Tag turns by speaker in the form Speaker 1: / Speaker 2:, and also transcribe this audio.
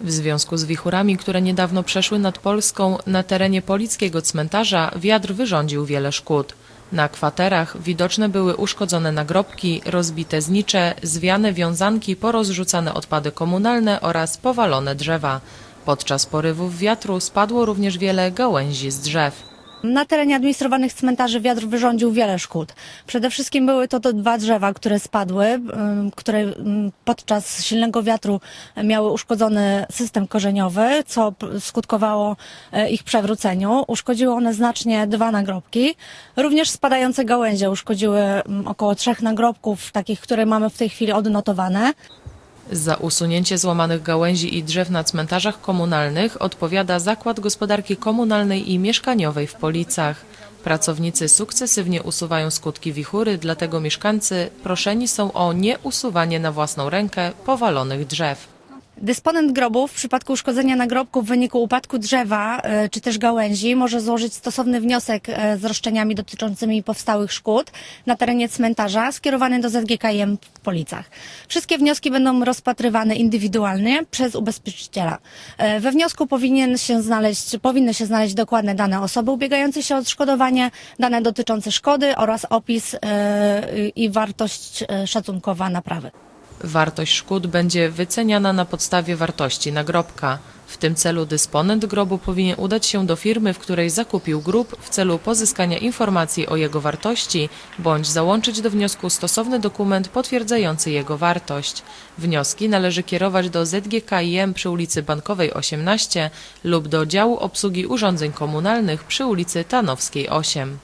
Speaker 1: W związku z wichurami, które niedawno przeszły nad Polską, na terenie polickiego cmentarza wiatr wyrządził wiele szkód. Na kwaterach widoczne były uszkodzone nagrobki, rozbite znicze, zwiane wiązanki, porozrzucane odpady komunalne oraz powalone drzewa. Podczas porywów wiatru spadło również wiele gałęzi z drzew.
Speaker 2: Na terenie administrowanych cmentarzy wiatr wyrządził wiele szkód. Przede wszystkim były to, to dwa drzewa, które spadły, które podczas silnego wiatru miały uszkodzony system korzeniowy, co skutkowało e, ich przewróceniu. Uszkodziły one znacznie dwa nagrobki. Również spadające gałęzie uszkodziły około trzech nagrobków, takich, które mamy w tej chwili odnotowane.
Speaker 1: Za usunięcie złamanych gałęzi i drzew na cmentarzach komunalnych odpowiada Zakład Gospodarki Komunalnej i Mieszkaniowej w Policach. Pracownicy sukcesywnie usuwają skutki wichury, dlatego mieszkańcy proszeni są o nieusuwanie na własną rękę powalonych drzew.
Speaker 2: Dysponent grobu w przypadku uszkodzenia nagrobku w wyniku upadku drzewa e, czy też gałęzi może złożyć stosowny wniosek e, z roszczeniami dotyczącymi powstałych szkód na terenie cmentarza skierowany do ZGKM w Policach. Wszystkie wnioski będą rozpatrywane indywidualnie przez ubezpieczyciela. E, We wniosku powinien się znaleźć, powinny się znaleźć dokładne dane osoby ubiegającej się o odszkodowanie, dane dotyczące szkody oraz opis i wartość szacunkowa naprawy.
Speaker 1: Wartość szkód będzie wyceniana na podstawie wartości nagrobka. W tym celu dysponent grobu powinien udać się do firmy, w której zakupił grób w celu pozyskania informacji o jego wartości bądź załączyć do wniosku stosowny dokument potwierdzający jego wartość. Wnioski należy kierować do ZGKiM przy ulicy Bankowej 18 lub do działu obsługi urządzeń komunalnych przy ulicy Tanowskiej 8.